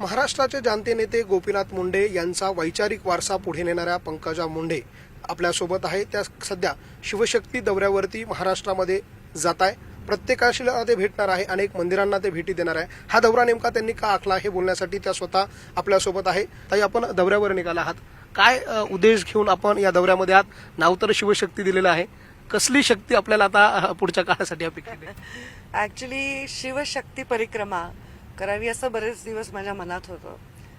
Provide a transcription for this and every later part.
महाराष्ट्राचे जाणते नेते गोपीनाथ मुंडे यांचा वैचारिक वारसा पुढे नेणाऱ्या पंकजा मुंडे आपल्यासोबत आहे त्या सध्या शिवशक्ती दौऱ्यावरती महाराष्ट्रामध्ये जात आहे. प्रत्येकाशी ते भेटणार आहे. अनेक मंदिरांना ते भेटी देणार आहे. हा दौरा नेमका त्यांनी का आखला हे बोलण्यासाठी त्या स्वतः आपल्यासोबत आहे. ताई आपण दौऱ्यावर निघाला आहात. काय उद्देश घेऊन आपण या दौऱ्यामध्ये आहात? नाव तर शिवशक्ती दिलेलं आहे. कसली शक्ती आपल्याला आता पुढच्या काळासाठी अपेक्षित आहे? ऍक्च्युली शिवशक्ती परिक्रमा करावी असं बरेच दिवस माझ्या मनात होतं.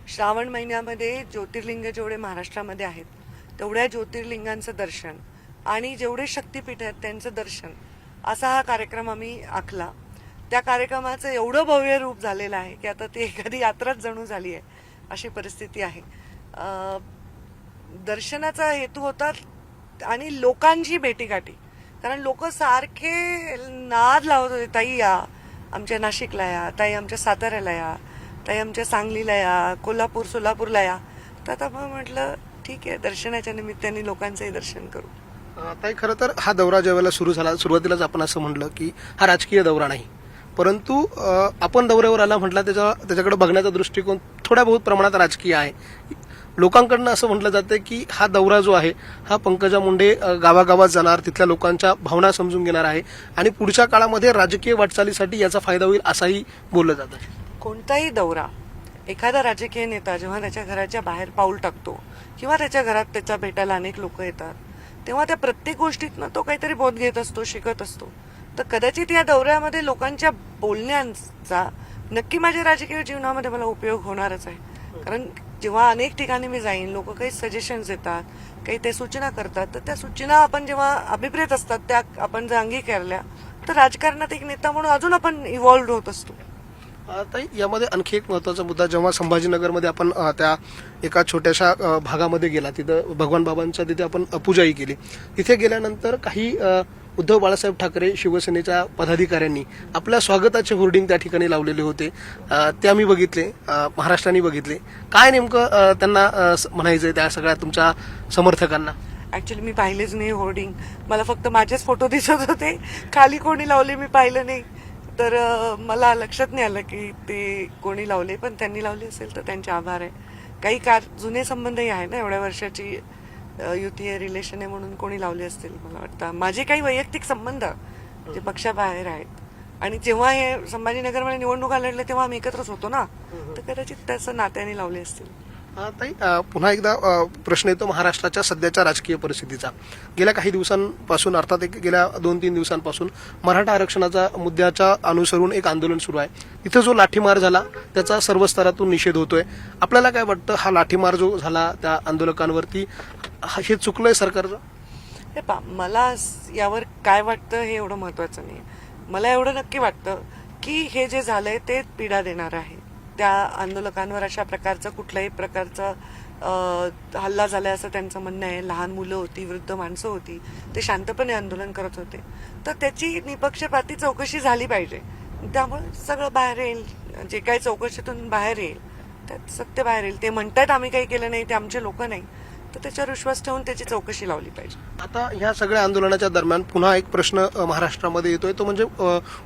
श्रावण महिन्यामध्ये ज्योतिर्लिंग जेवढे महाराष्ट्रामध्ये आहेत तेवढ्या ज्योतिर्लिंगांचं दर्शन आणि जेवढे शक्तीपीठ आहेत त्यांचं दर्शन असा हा कार्यक्रम आम्ही आखला. त्या कार्यक्रमाचं एवढं भव्य रूप झालेलं आहे की आता ती एखादी यात्राच जणू झाली आहे अशी परिस्थिती आहे. दर्शनाचा हेतू होता आणि लोकांची भेटीगाठी. कारण लोक सारखे नाद लावत होते ताई या आमच्या नाशिकला या ताई आमच्या साताऱ्याला या ताई आमच्या सांगलीला या कोल्हापूर सोलापूरला या. तर आता मग म्हटलं ठीक आहे दर्शनाच्या निमित्ताने लोकांचंही दर्शन करू. ताई खरं तर हा दौरा ज्यावेळेला सुरू झाला सुरुवातीलाच आपण असं म्हटलं की हा राजकीय दौरा नाही. परंतु आपण दौऱ्यावर आला म्हटलं त्याच्या त्याच्याकडे बघण्याचा दृष्टिकोन थोड्या बहुत प्रमाणात राजकीय आहे. लोकांकडनं असं म्हटलं जातं की हा दौरा जो आहे हा पंकजा मुंडे गावागावात जाणार तिथल्या लोकांच्या भावना समजून घेणार आहे आणि पुढच्या काळामध्ये राजकीय वाटचालीसाठी याचा फायदा होईल असाही बोललं जातं. कोणताही दौरा एखादा राजकीय नेता जेव्हा त्याच्या घराच्या बाहेर पाऊल टाकतो किंवा त्याच्या घरात त्याच्या भेटायला अनेक लोक येतात तेव्हा त्या प्रत्येक गोष्टीतनं तो काहीतरी बोध घेत असतो शिकत असतो. तर कदाचित या दौऱ्यामध्ये लोकांच्या बोलण्यांचा नक्की माझ्या राजकीय जीवनामध्ये मला उपयोग होणारच आहे. कारण जेव्हा अनेक ठिकाणी मी जाईन लोक काही सजेशन्स देतात काही ते सूचना करतात तर त्या सूचना आपण जेव्हा अभिप्रेत असतात त्या आपण जर अंगीकारल्या तर राजकारणात एक नेता म्हणून अजून आपण इव्हॉल्व्ह होत असतो. आता यामध्ये आणखी एक महत्त्वाचा मुद्दा जेव्हा संभाजीनगरमध्ये आपण त्या एका छोट्याशा भागामध्ये गेला तिथं भगवान बाबांच्या तिथे आपण पूजाही केली. तिथे गेल्यानंतर काही उद्धव बाळासाहेब ठाकरे शिवसेनेच्या पदाधिकाऱ्यांनी आपल्या स्वागताचे होर्डिंग त्या ठिकाणी लावलेले होते. ते आम्ही बघितले. महाराष्ट्राने बघितले. काय नेमकं त्यांना अ, म्हणायचंय त्या सगळ्या तुमच्या समर्थकांना? ऍक्च्युली मी पाहिलेच नाही होर्डिंग मला फक्त माझेच फोटो दिसत होते. खाली कोणी लावले मी पाहिलं नाही. तर मला लक्षात नाही आलं की ते कोणी लावले पण त्यांनी लावले असेल तर त्यांचे आभार आहे. काही कार जुने संबंधही आहे ना एवढ्या वर्षाची? युती आहे रिलेशन आहे म्हणून कोणी लावले असतील मला वाटतं. माझे काही वैयक्तिक संबंध जे पक्षाबाहेर आहेत. आणि जेव्हा हे संभाजीनगरमध्ये निवडणुका लढल्या तेव्हा आम्ही एकत्रच होतो ना? तर कदाचित त्याचं नात्याने लावले असतील. ताई पुन्हा एकदा प्रश्न येतो महाराष्ट्राच्या सध्याच्या राजकीय परिस्थितीचा. गेल्या काही दिवसांपासून अर्थात एक गेल्या दोन तीन दिवसांपासून मराठा आरक्षणाचा मुद्द्याच्या अनुसरून एक आंदोलन सुरू आहे. इथं जो लाठीमार झाला त्याचा सर्व स्तरातून निषेध होतोय. आपल्याला काय वाटतं हा लाठीमार जो झाला त्या आंदोलकांवरती हा- हे चुकलंय सरकारचं? हे पा मला यावर काय वाटतं हे एवढं महत्वाचं नाही मला एवढं नक्की वाटतं की हे जे झालंय ते पीडा देणार आहे. त्या आंदोलकांवर अशा प्रकारचं कुठल्याही प्रकारचं हल्ला झालाय असं त्यांचं म्हणणं आहे. लहान मुलं होती वृद्ध माणसं होती ते शांतपणे आंदोलन करत होते. तर त्याची निपक्षपाती चौकशी झाली पाहिजे. त्यामुळे सगळं बाहेर येईल. जे काही चौकशीतून बाहेर येईल त्यात सत्य बाहेर येईल. ते म्हणतात आम्ही काही केलं नाही ते आमचे लोक नाही. तर त्याच्यावर विश्वास ठेवून त्याची चौकशी लावली पाहिजे. आता ह्या सगळ्या आंदोलनाच्या दरम्यान पुन्हा एक प्रश्न अ, महाराष्ट्रामध्ये येतोय. तो म्हणजे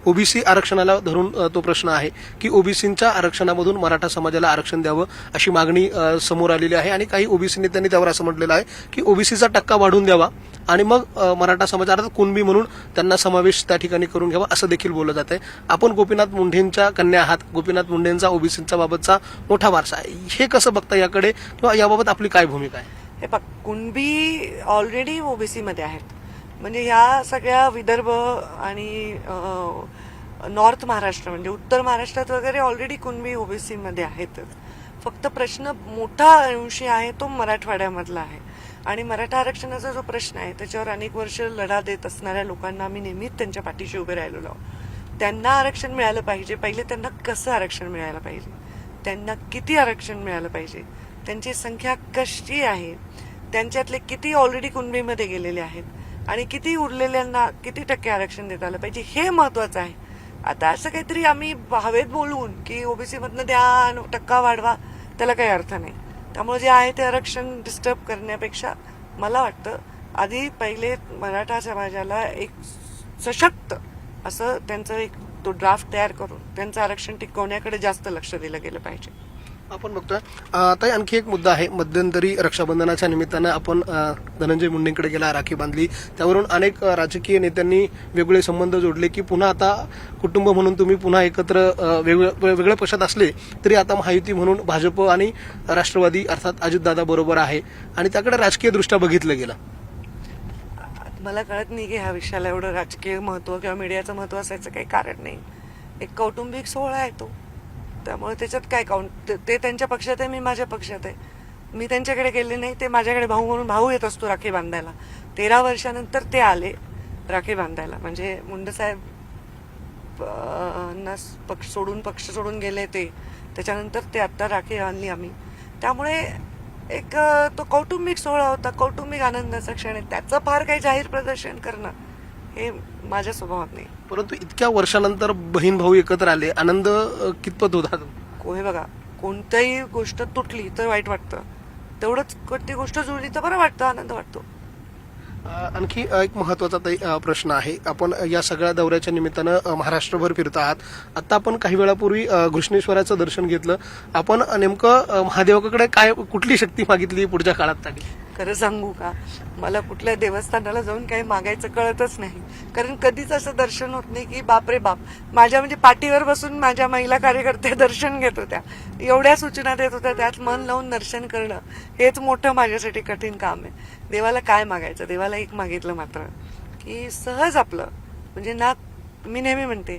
ओबीसी आरक्षणाला धरून अ, तो प्रश्न आहे की ओबीसींच्या आरक्षणामधून मराठा समाजाला आरक्षण द्यावं अशी मागणी अ, समोर आलेली आहे. आणि काही ओबीसी नेत्यांनी त्यावर असं म्हटलेलं आहे की ओबीसीचा टक्का वाढवून द्यावा आणि मग अ, मराठा समाज अर्थात कुणबी म्हणून त्यांना समावेश त्या ठिकाणी करून घ्यावा असं देखील बोललं जात आहे आपण गोपीनाथ मुंढेंच्या कन्या आहात. गोपीनाथ मुंढेंचा ओबीसींचा बाबतचा मोठा वारसा आहे. हे कसं बघता याकडे? किंवा याबाबत आपली काय भूमिका आहे? हे बघ कुणबी ऑलरेडी ओबीसीमध्ये आहेत. म्हणजे ह्या सगळ्या विदर्भ आणि नॉर्थ महाराष्ट्र म्हणजे उत्तर महाराष्ट्रात वगैरे ऑलरेडी कुणबी ओबीसीमध्ये आहेतच फक्त प्रश्न मोठा अंशी आहे तो मराठवाड्यामधला आहे. आणि मराठा आरक्षणाचा जो प्रश्न आहे त्याच्यावर अनेक वर्ष लढा देत असणाऱ्या लोकांना आम्ही नेहमीच त्यांच्या पाठीशी उभे राहिलेलो आहोत. त्यांना आरक्षण मिळालं पाहिजे. पहिले त्यांना कसं आरक्षण मिळायला पाहिजे? त्यांना किती आरक्षण मिळालं पाहिजे? त्यांची संख्या कशी आहे? त्यांच्यातले किती ऑलरेडी कुणबीमध्ये गेलेले आहेत? आणि किती उरलेल्यांना किती टक्के आरक्षण देता आलं पाहिजे? हे महत्वाचं आहे. आता असं काहीतरी आम्ही हवेत बोलून की ओबीसी मधनं द्या आणि टक्का वाढवा त्याला काही अर्थ नाही. त्यामुळे जे आहे ते आरक्षण डिस्टर्ब करण्यापेक्षा मला वाटतं आधी पहिले मराठा समाजाला एक सशक्त असं त्यांचं एक तो ड्राफ्ट तयार करून त्यांचं आरक्षण टिकवण्याकडे जास्त लक्ष दिलं गेलं पाहिजे. आपण बघतोय. अ, ताई आणखी एक मुद्दा आहे. मध्यंतरी रक्षाबंधनाच्या निमित्तानं आपण धनंजय मुंडेंकडे गेला राखी बांधली. त्यावरून अनेक राजकीय नेत्यांनी वेगवेगळे संबंध जोडले की पुन्हा आता कुटुंब म्हणून तुम्ही पुन्हा एकत्र वेगळ्या पक्षात असले तरी आता महायुती म्हणून भाजप आणि राष्ट्रवादी अर्थात अजितदादा बरोबर आहे. आणि त्याकडे राजकीय दृष्ट्या बघितलं गेलं. मला कळत नाही की ह्या विषयाला एवढं राजकीय महत्त्व किंवा मीडियाचं महत्त्व असायचं काही कारण नाही. एक कौटुंबिक सोहळा आहे तो. त्यामुळे त्याच्यात काय काउंट ते- ते त्यांच्या पक्षात आहे मी माझ्या पक्षात आहे. मी त्यांच्याकडे गेले नाही ते माझ्याकडे भाऊ म्हणून भाऊ येत असतो राखी बांधायला. तेरा वर्षानंतर ते आले राखी बांधायला. म्हणजे मुंडसाहेब ना पक्ष सोडून पक्ष सोडून गेले ते. त्याच्यानंतर ते आत्ता राखी आणली आम्ही. त्यामुळे एक तो कौटुंबिक सोहळा होता कौटुंबिक आनंदाचा क्षण आहे. त्याचं फार काही जाहीर प्रदर्शन करणं हे माझ्या स्वभावात नाही. परंतु इतक्या वर्षानंतर बहीण भाऊ एकत्र आले आनंद कितपत होता? को- हे बघा कोणत्याही गोष्ट तुटली तर वाईट वाटतं. तेवढंच कोणती गोष्ट जुळली तर बरं वाटतं आनंद वाटतो. आणखी एक महत्त्वाचा प्रश्न आहे. आपण या सगळ्या दौऱ्याच्या निमित्तानं महाराष्ट्रभर फिरत आहात. आता आपण काही वेळापूर्वी घृष्णेश्वराचं दर्शन घेतलं. आपण नेमकं महादेवाकडे काय कुठली शक्ती मागितली पुढच्या काळात खरं सांगू का? मला कुठल्या देवस्थानाला जाऊन काही मागायचं कळतच नाही. कारण कधीच असं दर्शन होत नाही की बापरे बाप. माझ्या म्हणजे पाठीवर बसून माझ्या महिला कार्यकर्त्या दर्शन घेत होत्या. एवढ्या सूचना देत होत्या. त्यात मन लावून दर्शन करणं हेच मोठं माझ्यासाठी कठीण काम आहे. देवाला काय मागायचं? देवाला एक मागितलं मात्र की सहज आपलं. म्हणजे ना मी नेहमी म्हणते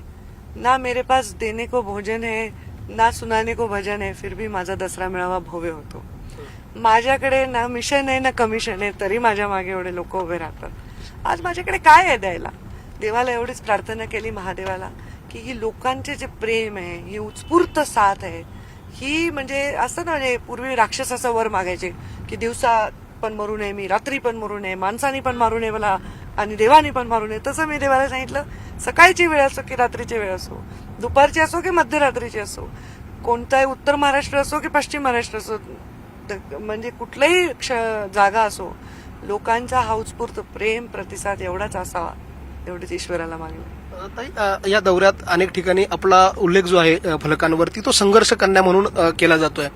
ना मेरे पास देने को भोजन है ना सुनाने को भजन है फिर भी माझा दसरा मेळावा भव्य होतो. माझ्याकडे ना मिशन आहे ना कमिशन आहे तरी माझ्या मागे एवढे लोक उभे राहतात. आज माझ्याकडे काय आहे द्यायला? देवाला एवढीच प्रार्थना केली महादेवाला की ही लोकांचे जे प्रेम आहे ही उत्स्फूर्त साथ आहे ही म्हणजे असं ना म्हणजे पूर्वी राक्षसाचा वर मागायचे की दिवसा पण मरू नये मी रात्री पण मरू नये माणसानी पण मारू नये मला आणि देवानी पण मारू नये. तसं मी देवाला सांगितलं सकाळची वेळ असो की रात्रीची वेळ असो दुपारची असो की मध्यरात्रीची असो कोणताही उत्तर महाराष्ट्र असो की पश्चिम महाराष्ट्र असो म्हणजे कुठलाही क्ष- जागा असो लोकांचा हा उत्स्फूर्त प्रेम प्रतिसाद एवढाच असावा एवढीच ईश्वराला मागणी. ताई, या दौऱ्यात अनेक ठिकाणी आपला उल्लेख जो आहे फलकांवरती तो संघर्ष कन्या म्हणून केला जातोय.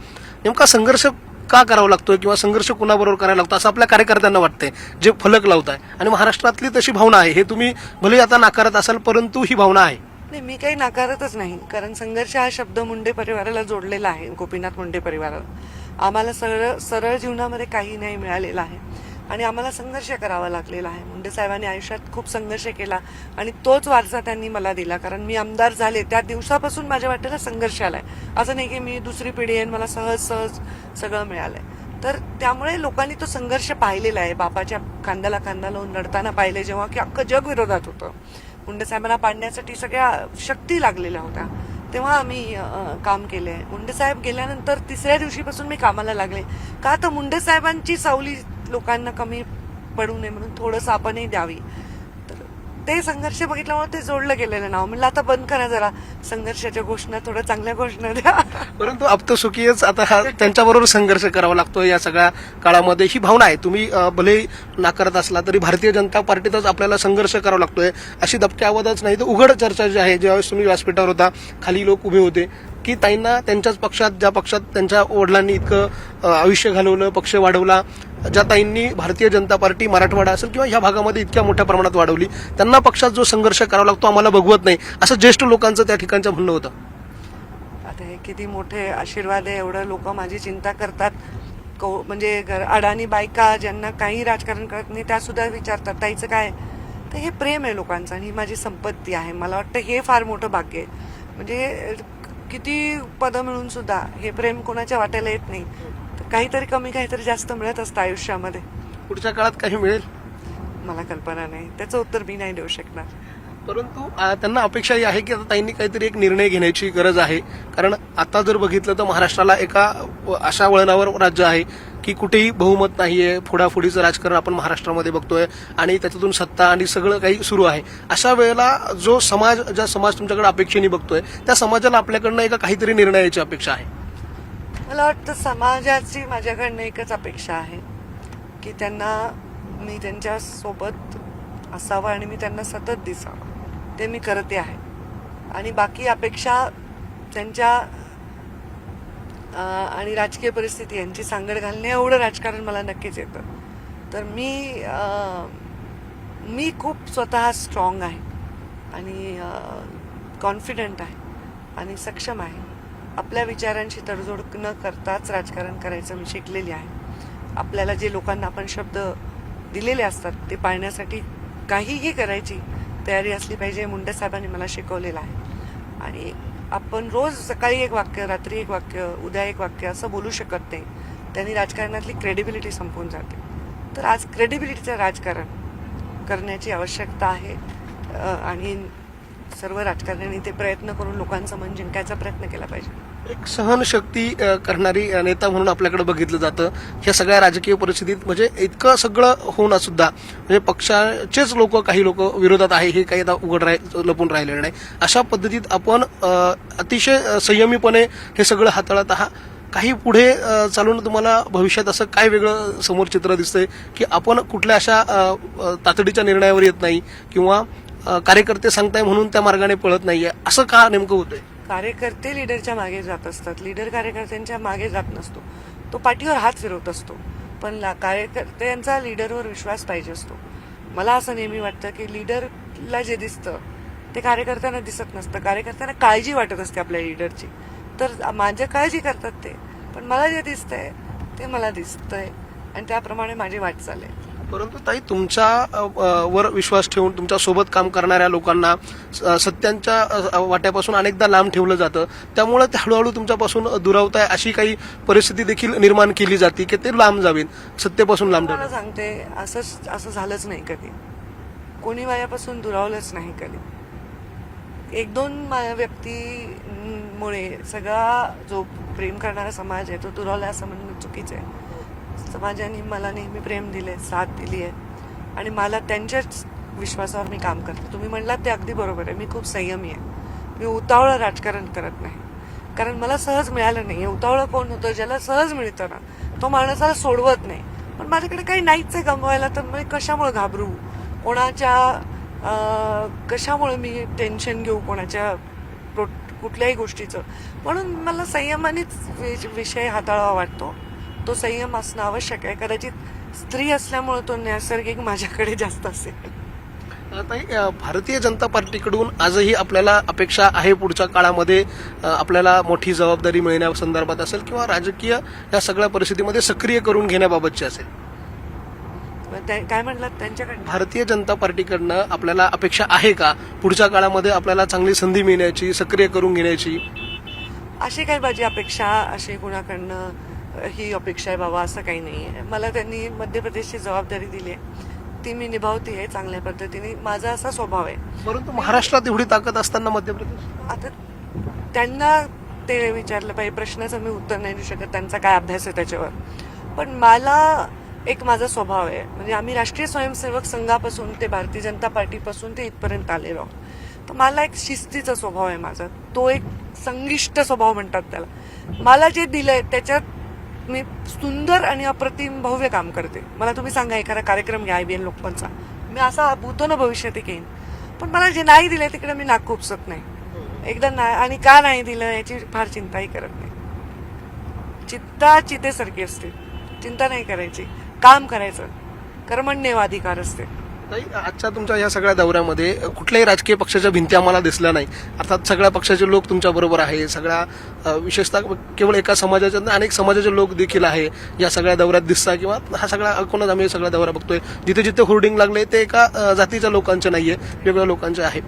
नेमका संघर्ष का करावा लागतोय किंवा संघर्ष कुणाबरोबर करायला लागतो असं आपल्या कार्यकर्त्यांना वाटतंय जे फलक लावताय. आणि महाराष्ट्रातली तशी भावना आहे हे तुम्ही भले आता नाकारत असाल परंतु ही भावना आहे. नाही मी काही नाकारतच नाही कारण संघर्ष हा शब्द मुंडे परिवाराला जोडलेला आहे गोपीनाथ मुंडे परिवाराला. आम्हाला सरळ सरळ जीवनामध्ये काही नाही मिळालेलं आहे. आणि आम्हाला संघर्ष करावा लागलेला आहे. मुंडे साहेबांनी आयुष्यात खूप संघर्ष केला आणि तोच वारसा त्यांनी मला दिला. कारण मी आमदार झाले त्या दिवसापासून माझ्या वाटेला संघर्ष आलाय. असं नाही की मी दुसरी पिढी आहे मला सहज सहज सगळं मिळालंय. तर त्यामुळे लोकांनी तो संघर्ष पाहिलेला आहे. बापाच्या खांद्याला खांदा लावून लढताना पाहिले जेव्हा की अख्खं जग विरोधात होतं. मुंडे साहेबांना पाडण्यासाठी सगळ्या शक्ती लागलेल्या होत्या. तेव्हा आम्ही काम केलंय मुंडे साहेब गेल्यानंतर तिसऱ्या दिवशीपासून मी कामाला लागले. का तर मुंडे साहेबांची सावली लोकांना कमी पडू नये म्हणून थोडंसं आपणही द्यावी. ते संघर्ष बघितल्यामुळे ते जोडलं गेलेलं नाव. म्हणलं आता बंद करा जरा. संघर्षाच्या घोषणा थोड्या चांगल्या घोषणा द्या. परंतु आप्तसुखीच आता हा त्यांच्याबरोबर संघर्ष करावा लागतो या सगळ्या काळामध्ये. ही भावना आहे. तुम्ही भले नाकारत असला तरी भारतीय जनता पार्टीतच आपल्याला संघर्ष करावा लागतोय. अशी दबक्या आवाजच नाही. तर उघड चर्चा जी आहे ज्यावेळेस तुम्ही व्यासपीठावर होता खाली लोक उभे होते की ताईंना त्यांच्याच पक्षात ज्या पक्षात त्यांच्या वडिलांनी इतकं आयुष्य घालवलं पक्ष वाढवला ज्या ताईंनी भारतीय जनता पार्टी मराठवाडा असेल किंवा ह्या भागामध्ये इतक्या मोठ्या प्रमाणात वाढवली त्यांना पक्षात जो संघर्ष करावा लागतो आम्हाला बघवत नाही असं ज्येष्ठ लोकांचं त्या ठिकाणचं म्हणणं होतं. आता हे किती मोठे आशीर्वाद आहे एवढं लोक माझी चिंता करतात. कौ म्हणजे घर अडाणी बायका ज्यांना काही राजकारण करत नाही त्या सुद्धा विचारतात ताईचं काय? तर हे प्रेम आहे लोकांचं आणि ही माझी संपत्ती आहे. मला वाटतं हे फार मोठं भाग्य आहे. म्हणजे किती पदं मिळून सुद्धा हे प्रेम कोणाच्या वाट्याला येत नाही. काहीतरी कमी काहीतरी जास्त मिळत असतं आयुष्यामध्ये. पुढच्या काळात काही मिळेल? मला कल्पना नाही. त्याचं उत्तर मी नाही देऊ शकणार. परंतु त्यांना अपेक्षा ही आहे की आता ताईंनी काहीतरी एक निर्णय घेण्याची गरज आहे. कारण आता जर बघितलं तर महाराष्ट्राला एका अशा वळणावर राज्य आहे की कुठेही बहुमत नाहीये. फोडाफोडीचं राजकारण आपण महाराष्ट्रामध्ये बघतोय आणि त्याच्यातून सत्ता आणि सगळं काही सुरू आहे. अशा वेळेला जो समाज ज्या समाज तुमच्याकडे अपेक्षेने बघतोय त्या समाजाला आपल्याकडनं एका काहीतरी निर्णयाची अपेक्षा आहे. मला वाटतं समाजाची माझ्याकडनं एकच अपेक्षा आहे की त्यांना मी त्यांच्यासोबत असावं आणि मी त्यांना सतत दिसावं. ते मी करते आहे. आणि बाकी अपेक्षा त्यांच्या आणि राजकीय परिस्थिती यांची सांगड घालणे एवढं राजकारण मला नक्कीच येतं. तर मी आ, मी खूप स्वतः स्ट्रॉंग आहे आणि कॉन्फिडंट आहे आणि सक्षम आहे. आपल्या विचारांशी तडजोड न करताच राजकारण करायचं मी शिकलेली आहे. आपल्याला जे लोकांना आपण शब्द दिलेले असतात ते पाळण्यासाठी काहीही करायची तयारी असली पाहिजे मुंडे साहेबांनी मला शिकवलेलं आहे. आणि आपण रोज सकाळी एक वाक्य रात्री एक वाक्य उद्या एक वाक्य असं बोलू शकत नाही. त्यांनी राजकारणातली क्रेडिबिलिटी संपून जाते. तर आज क्रेडिबिलिटीचं राजकारण करण्याची आवश्यकता आहे. आणि सर्व राजकारण्यांनी ते प्रयत्न करून लोकांचं मन जिंकायचा प्रयत्न केला पाहिजे. एक सहनशक्ती करणारी नेता म्हणून आपल्याकडे बघितलं जातं. ह्या सगळ्या राजकीय परिस्थितीत म्हणजे इतकं सगळं होऊन सुद्धा म्हणजे पक्षाचेच लोक काही लोक विरोधात आहे हे काही आता उघड राह लपून राहिलेलं नाही. अशा पद्धतीत आपण अतिशय संयमीपणे हे सगळं हाताळत आहात. काही पुढे चालून तुम्हाला भविष्यात असं काय वेगळं समोर चित्र दिसतंय की आपण कुठल्या अशा तातडीच्या निर्णयावर येत नाही किंवा कार्यकर्ते सांगताय म्हणून त्या मार्गाने पळत नाहीये असं का नेमकं होतंय? कार्यकर्ते लिडरच्या मागे जात असतात. लिडर कार्यकर्त्यांच्या मागे जात नसतो. तो पाठीवर हात फिरवत असतो. पण ला- कार्यकर्त्यांचा लिडरवर विश्वास पाहिजे असतो. मला असं नेहमी वाटतं की लिडरला जे दिसतं ते कार्यकर्त्यांना दिसत नसतं. कार्यकर्त्यांना काळजी वाटत असते आपल्या लिडरची. तर माझ्या काळजी करतात ते. पण मला जे दिसतंय ते मला दिसतंय. आणि त्याप्रमाणे माझी वाटचाल आहे. परंतु ताई तुमच्या वर विश्वास ठेवून तुमच्यासोबत काम करणाऱ्या लोकांना सत्यांच्या वाट्यापासून अनेकदा लांब ठेवलं जातं. त्यामुळे ते हळूहळू तुमच्यापासून दुरावताय अशी काही परिस्थिती देखील निर्माण केली जाते की ते लांब जावेत सत्तेपासून लांब सांगते असंच असं झालंच नाही कधी. कोणी माझ्यापासून दुरावलंच नाही कधी. एक दोन व्यक्तीमुळे सगळा जो प्रेम करणारा समाज आहे तो दुरावला असं म्हणणं चुकीचं आहे. समाजाने मला नेहमी प्रेम दिले साथ दिली आहे आणि मला त्यांच्याच विश्वासावर मी काम करते. तुम्ही म्हणलात ते अगदी बरोबर आहे. मी खूप संयमी आहे. मी उतावळं राजकारण करत नाही. कारण मला सहज मिळालं नाही. उतावळं कोण होतं? ज्याला सहज मिळतं ना तो माणसाला सोडवत नाही. पण माझ्याकडे काही नाहीच आहे गमवायला तर मी कशामुळे घाबरू? कोणाच्या कशामुळे मी टेन्शन घेऊ? कोणाच्या प्रो- कुठल्याही गोष्टीचं. म्हणून मला संयमानेच वि- विषय हाताळावा वाटतो. तो संयम असणं आवश्यक आहे. कदाचित स्त्री असल्यामुळे तो नैसर्गिक माझ्याकडे जास्त असेल. अ, भारतीय जनता पार्टीकडून आजही आपल्याला अपेक्षा आहे पुढच्या काळामध्ये आपल्याला मोठी जबाबदारी मिळण्यासंदर्भात असेल किंवा राजकीय या सगळ्या परिस्थितीमध्ये सक्रिय करून घेण्याबाबतची असेल? काय म्हणलात त्यांच्याकडे भारतीय जनता पार्टीकडनं आपल्याला अपेक्षा आहे का? पुढच्या काळामध्ये आपल्याला चांगली संधी मिळण्याची सक्रिय करून घेण्याची? अशी काही माझी अपेक्षा? अशी कुणाकडनं? ही अपेक्षा आहे बाबा असं काही नाही आहे मला त्यांनी मध्य प्रदेशची जबाबदारी दिली आहे. ती मी निभावते आहे चांगल्या पद्धतीने. माझा असा स्वभाव आहे. परंतु महाराष्ट्रात एवढी ताकद असताना मध्य प्रदेश? आता त्यांना ते विचारलं पाहिजे प्रश्नाचं मी उत्तर नाही देऊ शकत त्यांचा काय अभ्यास आहे त्याच्यावर? पण मला एक माझा स्वभाव आहे. म्हणजे आम्ही राष्ट्रीय स्वयंसेवक संघापासून ते भारतीय जनता पार्टीपासून ते इथपर्यंत आलेलो तर मला एक शिस्तीचा स्वभाव आहे माझा. तो एक संगिष्ट स्वभाव म्हणतात त्याला. मला जे दिलंय त्याच्यात मी सुंदर आणि अप्रतिम भव्य काम करते. मला तुम्ही सांगा एखादा कार्यक्रम घ्या आयबीएन लोकपनचा मी असा भूतो ना भविष्यात घेईन पण मला जे नाही दिलं तिकडे मी नाक खुपसत नाही. एकदा नाही आणि का नाही दिलं याची फार चिंताही करत नाही. चित्ता चितेसारखी असते. चिंता नाही करायची. काम करायचं. कर्मण्यवाधिकार असते. नाही आजच्या तुमच्या या सगळ्या दौऱ्यामध्ये कुठल्याही राजकीय पक्षाच्या भिंती आम्हाला दिसल्या नाही. अर्थात सगळ्या पक्षाचे लोक तुमच्या बरोबर आहे सगळ्या विशेषतः केवळ एका समाजाचे अनेक समाजाचे लोक देखील आहे या सगळ्या दौऱ्यात दिसता किंवा हा सगळा एकूणच आम्ही सगळा दौरा बघतोय. जिथे जिथे होर्डिंग लागले ते एका जातीच्या लोकांचे नाहीये वेगवेगळ्या लोकांचे आहे.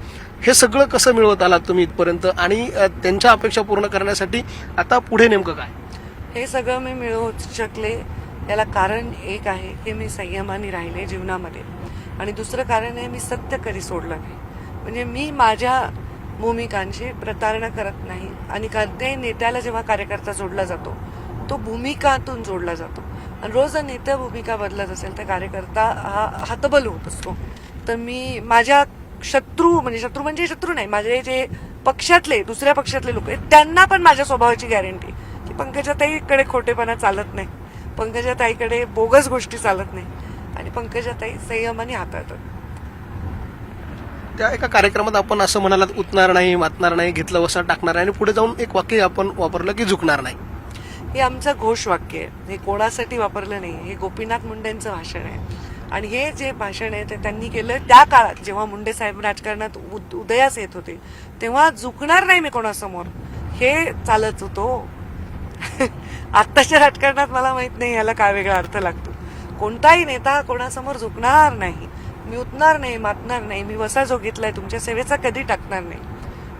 हे सगळं कसं मिळवत आलात तुम्ही इथपर्यंत? आणि त्यांच्या अपेक्षा पूर्ण करण्यासाठी आता पुढे नेमकं काय? हे सगळं मी मिळवू शकले. याला कारण एक आहे की मी संयमाने राहिले जीवनामध्ये. आणि दुसरं कारण आहे मी सत्य कधी सोडलं नाही. म्हणजे मी माझ्या भूमिकांची प्रतारणा करत नाही. आणि कोणत्याही नेत्याला जेव्हा कार्यकर्ता जोडला जातो तो भूमिकातून जोडला जातो. आणि रोज जर नेत्या भूमिका बदलत असेल तर कार्यकर्ता हा हतबल होत असतो. तर मी माझ्या शत्रू म्हणजे शत्रू म्हणजे शत्रू नाही माझे जे पक्षातले दुसऱ्या पक्षातले लोक आहेत त्यांना पण माझ्या स्वभावाची गॅरंटी की पंकजाताईकडे खोटेपणा चालत नाही. पंकजाताईकडे बोगस गोष्टी चालत नाही. आणि पंकजाताई संयमाने हाताळतात. त्या एका कार्यक्रमात आपण असं म्हणालात उतणार नाही वाचणार नाही घेतलं वसा टाकणार नाही आणि पुढे जाऊन एक वाक्य आपण वापरलं की झुकणार नाही. हे आमचं घोषवाक्य आहे. हे कोणासाठी वापरलं नाही? हे गोपीनाथ मुंडेंचं भाषण आहे. आणि हे जे भाषण आहे ते त्यांनी केलं त्या काळात. जेव्हा मुंडे साहेब राजकारणात उद- उदयास येत होते तेव्हा झुकणार नाही मी कोणासमोर. हे चालत होतो आत्ताच्या राजकारणात मला माहीत नाही याला काय वेगळा अर्थ लागतो. कोणताही नेता कोणासमोर झुकणार नाही. मी उतणार नाही मातणार नाही मी वसा जो घेतलाय तुमच्या सेवेचा कधी टाकणार नाही.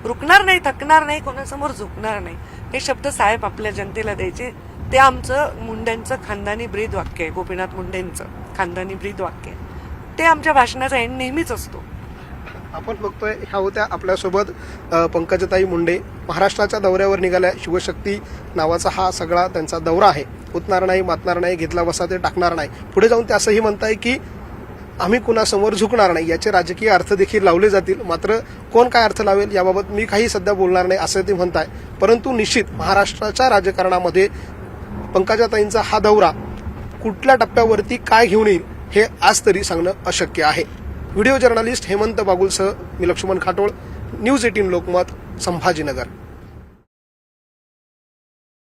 रुकणार नाही थकणार नाही कोणासमोर झुकणार नाही. हे शब्द साहेब आपल्या जनतेला द्यायचे. ते आमचं मुंड्यांचं खानदानी ब्रीद वाक्य आहे गोपीनाथ मुंडेंचं खानदानी ब्रीद वाक्य आहे. ते आमच्या भाषणाचा एंड नेहमीच असतो. आपण बघतोय ह्या होत्या आपल्यासोबत पंकजताई मुंडे. महाराष्ट्राच्या दौऱ्यावर निघाल्या. शिवशक्ती नावाचा हा सगळा त्यांचा दौरा आहे. उतणार नाही मातणार नाही घेतला बसा ते टाकणार नाही. पुढे जाऊन ते असंही म्हणताय की आम्ही कुणासमोर झुकणार नाही. याचे राजकीय अर्थ देखील लावले जातील. मात्र कोण काय अर्थ लावेल याबाबत मी काही सध्या बोलणार नाही असं ते म्हणताय. परंतु निश्चित महाराष्ट्राच्या राजकारणामध्ये पंकजाताईंचा हा दौरा कुठल्या टप्प्यावरती काय घेऊन येईल हे आज तरी सांगणं अशक्य आहे. व्हिडिओ जर्नलिस्ट हेमंत बागुलसह मी लक्ष्मण खाटोळ न्यूज एटीन लोकमत संभाजीनगर.